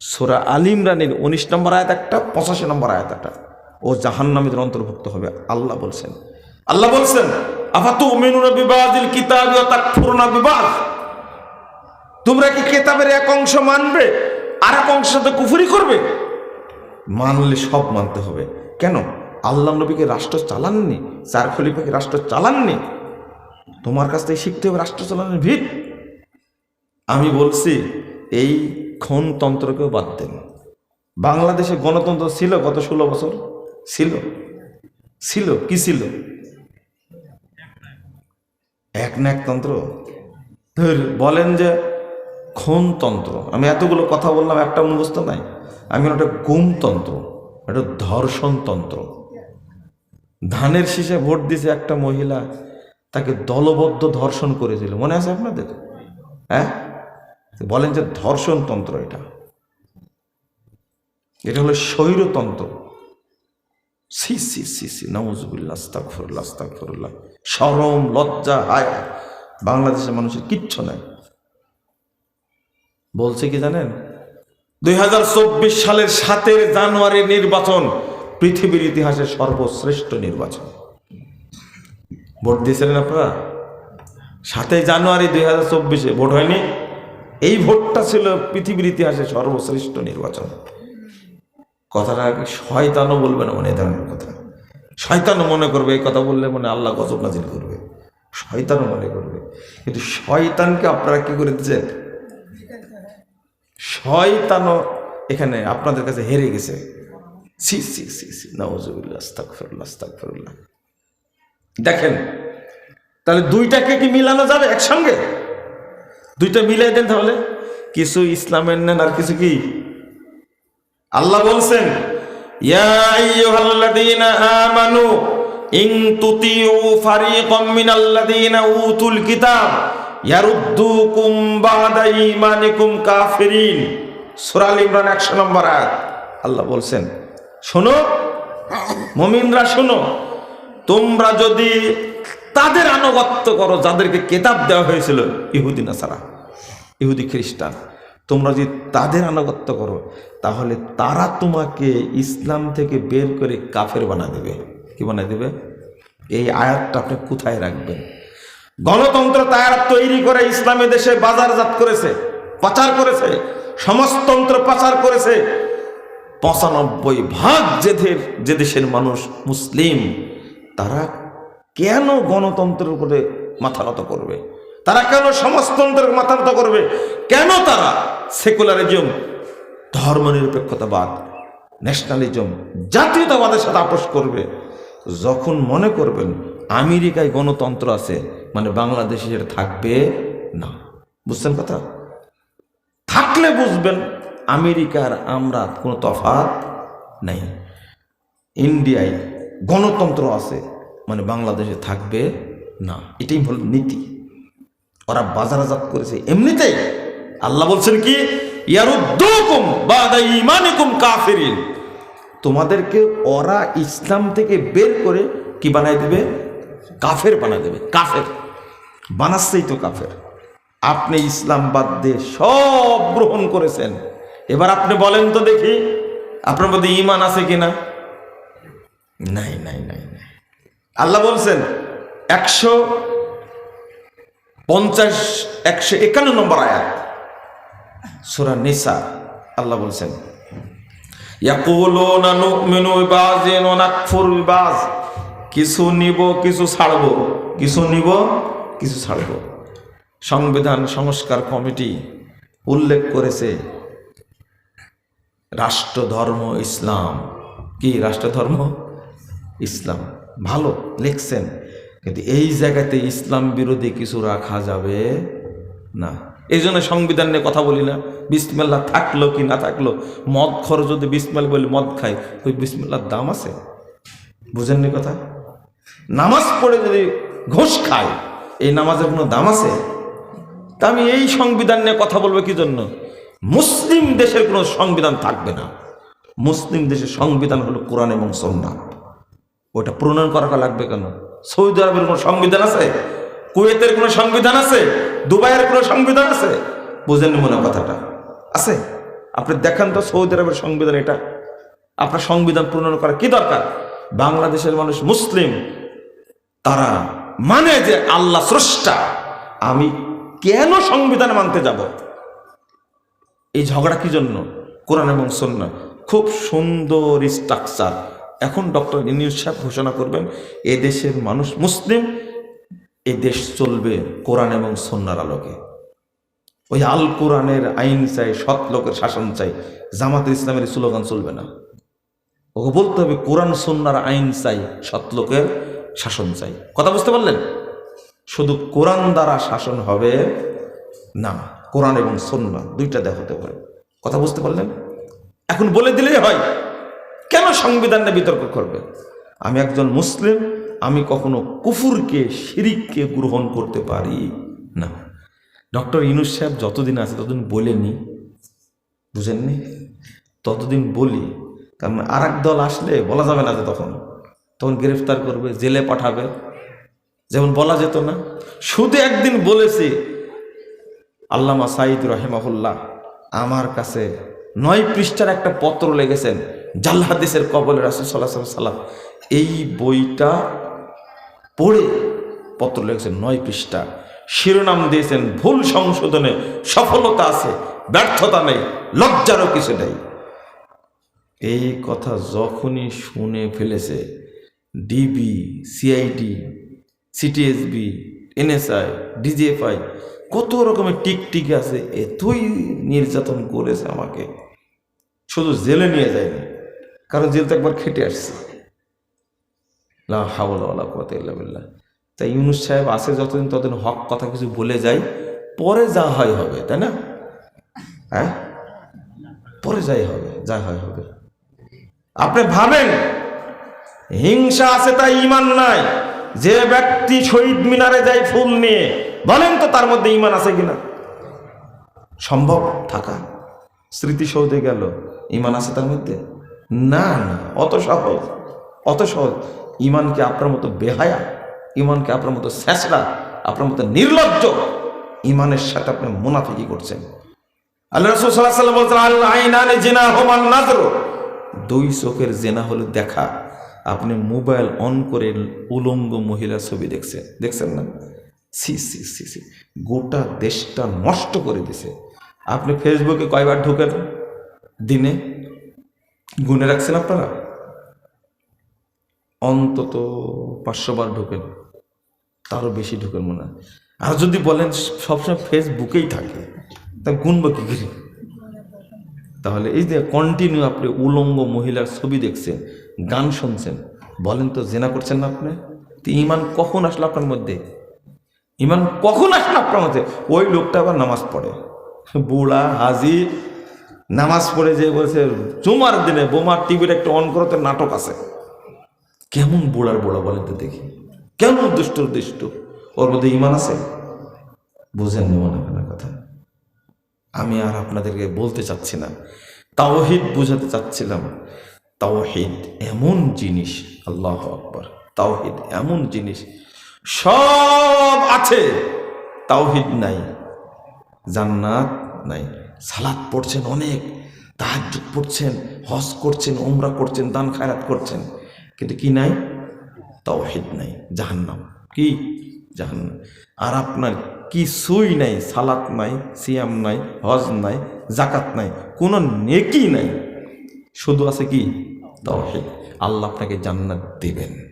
সোরা আল ইমরানের উনিশ নম্বর আয়াত একটা, পঁচাশি নম্বর আয়াত একটা। ও জাহান্নামীদের অন্তর্ভুক্ত হবে। আল্লাহ বলছেন। আল্লাহ বলছেন আফাতু মিনুনা বিবাদিল কিতাবি তোমরা কি কেতাবের এক অংশ মানবে, আর এক অংশ সাথে কুফরি করবে? মানলে সব মানতে হবে। কেন? আল্লাহ নবীকে রাষ্ট্র চালাননি, চার খলিফাকে রাষ্ট্র চালাননি। তোমার কাছ থেকে শিখতে হবে রাষ্ট্র চালানোর ভিত। আমি বলছি, এই ক্ষণতন্ত্রকেও বাদ দেন। বাংলাদেশে গণতন্ত্র ছিল গত ষোলো বছর? ছিল। ছিল? কি ছিল? এক না একতন্ত্র ধর, বলেন যে ক্ষণতন্ত্র। আমি এতগুলো কথা বললাম, একটা মুখস্থ নাই। আমি ওটা গুমতন্ত্র, এটা ধর্ষণতন্ত্র। ধানের শীষে ভোট দিছে একটা মহিলা, তাকে দলবদ্ধ ধর্ষণ করেছিল। মনে আছে আপনাদের? হ্যাঁ? বলেন যে ধর্ষণতন্ত্র এটা। এটা হলো স্বৈরতন্ত্র সি সি সি সি নওয়াজবুল্লাহ আস্তাগফিরুল্লাহ আস্তাগফিরুল্লাহ। শরম লজ্জা, হায়। বাংলাদেশের মানুষের কিচ্ছু নাই। বলছে কি জানেন? দুই হাজার চব্বিশ সালের সাতের জানুয়ারি নির্বাচন পৃথিবীর ইতিহাসে সর্বশ্রেষ্ঠ নির্বাচন। ভোট দিয়েছিলেন আপনারা? সাতই জানুয়ারি দুই হাজার চব্বিশে ভোট হয়নি? এই ভোটটা ছিল পৃথিবীর ইতিহাসে সর্বশ্রেষ্ঠ নির্বাচন। কথাটা শয়তানও বলবে না মনে ধরনের কথা। শয়তানও মনে করবে, এই কথা বললে মনে আল্লাহ গজব নাজিল করবে। শয়তানও মনে করবে। কিন্তু শয়তানকে আপনারা কি করে দিচ্ছেন শয়তানও এখানে আপনাদের কাছে হেরে গেছে। সি সি সি সি নওয়াজুবিল্লাহ দেখেন, তাহলে দুইটাকে কি মিলানো যাবে একসঙ্গে? দুইটা মিলাই দেন তাহলে। কিছু ইসলামের নেন আর কিছু কি? আল্লাহ বলছেন আমানু মিনাল্লাযীনা উতুল কিতাব ইমরান 100 নম্বর আল্লাহ বলছেন, শোনো, মুমিনরা শোনো, তোমরা যদি তাদের আনুগত্য করো, যাদেরকে কেতাব দেওয়া হয়েছিল, ইহুদি, নাসারা। ইহুদি, খ্রিস্টান। তোমরা যদি তাদের আনুগত্য করো, তাহলে তারা তোমাকে ইসলাম থেকে বের করে কাফের বানা দেবে। কি বানা দেবে? এই আয়াতটা আপনি কোথায় রাখবেন? গণতন্ত্র তার তৈরি করে ইসলামী দেশে বাজারজাত করেছে, পাচার করেছে, সমাজতন্ত্র পাচার করেছে। পঁচানব্বই ভাগ যে দেশের মানুষ মুসলিম, তারা কেন গণতন্ত্রের উপরে মাথা করবে? তারা কেন সমাজতন্ত্রের মাথা নত করবে? কেন তারা সেকুলারিজম, ধর্মনিরপেক্ষতাবাদ, ন্যাশনালিজম, জাতীয়তাবাদের সাথে আপোষ করবে? যখন মনে করবেন আমেরিকায় গণতন্ত্র আছে মানে বাংলাদেশে সেটা থাকবে না। বুঝছেন কথা? থাকলে বুঝবেন আমেরিকার আমরা কোনো তফাৎ নেই। ইন্ডিয়ায় গণতন্ত্র আছে মানে বাংলাদেশে থাকবে না। এটাই হল নীতি। ওরা বাজারাজাত করেছে। এমনিতেই আল্লাহ বলছেন কি তোমাদেরকে ওরা ইসলাম থেকে বের করে কি বানাই দেবে? কাফের বানাই দেবে। কাফের। বানাচ্ছেই তো কাফের। আপনি ইসলাম বাদ দিয়ে সব গ্রহণ করেছেন। এবার আপনি বলেন তো দেখি, আপনার মধ্যে ইমান আছে কিনা? নাই নাই নাই নাই। আল্লাহ বলছেন, একশো পঞ্চাশ, একশো একান্ন নম্বর আয়াত। সুরা নিসা, আল্লাহ বলছেন কিছু নিব, কিছু ছাড়ব। কিছু নিব, কিছু ছাড়ব। সংবিধান সংস্কার কমিটি উল্লেখ করেছে, রাষ্ট্রধর্ম ইসলাম। কি রাষ্ট্রধর্ম? ইসলাম। ভালো, লিখছেন। কিন্তু এই জায়গাতে ইসলাম বিরোধী কিছু রাখা যাবে না। এই জন্য সংবিধান নিয়ে কথা বলি না। বিসমেল্লা থাকল কি না থাকল? মদ খর যদি বিসমেল বলি, মদ খায় ওই বিসমেল্লার দাম আছে? বুঝেননি কথা? নামাজ পড়ে যদি ঘোষ খায় এই নামাজের কোনো দাম আছে? তা আমি এই সংবিধান নিয়ে কথা বলব কি জন্য? মুসলিম দেশের কোনো সংবিধান থাকবে না। মুসলিম দেশের সংবিধান হলো কোরআন এবং সন্না ওটা প্রণয়ন করা লাগবে কেন? সৌদি আরবের কোনো সংবিধান আছে? কুয়েতের কোনো সংবিধান আছে? দুবাইয়ের কোনো সংবিধান আছে? বুঝেন মনে কথাটা। আছে? আপনি দেখেন তো সৌদি আরবের সংবিধান এটা। আপনার সংবিধান প্রণয়ন করা কি দরকার? বাংলাদেশের মানুষ মুসলিম। তারা মানে যে আল্লাহ স্রষ্টা। আমি কেন সংবিধান মানতে যাব? এই ঝগড়া কি জন্য? কোরআন এবং সন্না খুব সুন্দর স্ট্রাকচার এখন ডক্টর ইনিউস সাহেব ঘোষণা করবেন, এ দেশের মানুষ মুসলিম, এ দেশ চলবে কোরআন এবং সন্ন্যার আলোকে। ওই আল কোরআনের আইন চাই, সৎ লোকের শাসন চাই জামাতের ইসলামের স্লোগান চলবে না। ওকে বলতে হবে, কোরআন সন্ন্যার আইন চাই, সৎ লোকের শাসন চাই। কথা বুঝতে পারলেন? শুধু কোরআন দ্বারা শাসন হবে না, কোরআন এবং সন্না দুইটা দেখাতে পারে কথা বুঝতে পারলেন? এখন বলে দিলেই হয়। কেন সংবিধানটা বিতর্ক করবে? আমি একজন মুসলিম, আমি কখনো কুফুরকে, শিরিককে গ্রহণ করতে পারি না। ডক্টর ইনুস সাহেব যতদিন আছে ততদিন বলেনি, বুঝেননি? ততদিন বলি, কারণ আর দল আসলে বলা যাবে না যে তখন। তখন গ্রেফতার করবে, জেলে পাঠাবে। যেমন বলা যেত না, শুধু একদিন বলেছি, আল্লামা সাইদ রহেমাহুল্লাহ, আমার কাছে নয় পৃষ্ঠার একটা পত্র লেগেছেন জাল্লাহাদিসের কবলে রাসুল সাল্লাহ সাল্লাম এই বইটা পড়ে পত্র লেগেছেন নয় পৃষ্ঠা। শিরোনাম দিয়েছেন ভুল সংশোধনে সফলতা আছে, ব্যর্থতা নেই, লজ্জারও কিছু নেই। এই কথা যখনই শুনে ফেলেছে DB CID CTSB NSI DGFI কত রকমের টিকটিক আছে, এতই নির্যাতন করেছে আমাকে। শুধু জেলে নিয়ে যায়নি কারণ জেল তো একবার খেটে আসছে। লা হাওলা ওয়ালা কুওয়াতা ইল্লা তাই ইউনুস সাহেব আছে যতদিন ততদিন হক কথা কিছু বলে যাই পরে যা হয় হবে, তাই না? হ্যাঁ? পরে যাই হবে, যা হয় হবে। আপনি ভাবেন, হিংসা আছে তাই ইমান নাই। যে ব্যক্তি শহীদ মিনারে যায় ফুল নিয়ে, বলেন তো তার মধ্যে ইমান আছে কিনা? সম্ভব থাকা? স্মৃতিসৌধে গেল ইমান আছে তার মধ্যে? না না, অত সহজ অত সহজ। ইমানকে আপনার মতো বেহায়া, ইমানকে আপনার মতো স্যাঁচড়া আপনার মতো নির্লজ্জ, ইমানের সাথে আপনি মুনাফিকি করছেন। আল্লাহ রসুল সাল্লাহ সাল্লাম বলছেন আল্লাহ আইনানে জেনা হোমান নাজর দুই চোখের জেনা হলো দেখা। আপনি মোবাইল অন করে উলঙ্গ মহিলার ছবি দেখছেন। দেখছেন না? সি সি সি সি গোটা দেশটা নষ্ট করে দিছে। আপনি ফেসবুকে কয়বার ঢোকেন? দিনে? গুনে রাখছেন আপনারা? অন্তত পাঁচশো বার ঢোকেন। তারও বেশি ঢোকেন মনে হয়। আর যদি বলেন সবসময় ফেসবুকেই থাকে, তা গুনবো কি করে? তাহলে এই যে কন্টিনিউ আপনি উলঙ্গ মহিলার ছবি দেখছেন, গান শুনছেন, বলেন তো জেনা করছেন না আপনি? তো ইমান কখন আসলো আপনার মধ্যে? ইমান কখন আসলো আপনার মধ্যে? ওই লোকটা আবার নামাজ পড়ে। বুড়া হাজি নামাজ পড়ে যে বলছে, জুমার দিনে বোমার টিভির একটা অন করতে নাটক আছে। কেমন বুড়ার বুড়া বলেন তো দেখি। কেমন দুষ্ট দুষ্ট। ওর মধ্যে ইমান আছে? বুঝেননি মনে হয় কথা। আমি আর আপনাদেরকে বলতে চাচ্ছি না। তাওহিদ বুঝাতে চাচ্ছিলাম। তাওহিদ এমন জিনিস, আল্লাহ আকবর। তাওহিদ এমন জিনিস। সব আছে। তাওহিদ নাই। জান্নাত নাই। সালাদ পড়ছেন অনেক, তাহাজ্জুদ পড়ছেন, হজ করছেন ওমরা করছেন, দান খায়রাত করছেন। কিন্তু কি নাই? তাওহিদ নাই, জাহান্নাম। কি? জাহান্নাম। আর আপনার কিছুই নাই, সালাত নাই, সিয়াম নাই, হজ নাই জাকাত নাই, কোনো নেকি নাই। শুধু আছে কি? তাওহিদ। আল্লাহ আপনাকে জান্নাত দিবেন।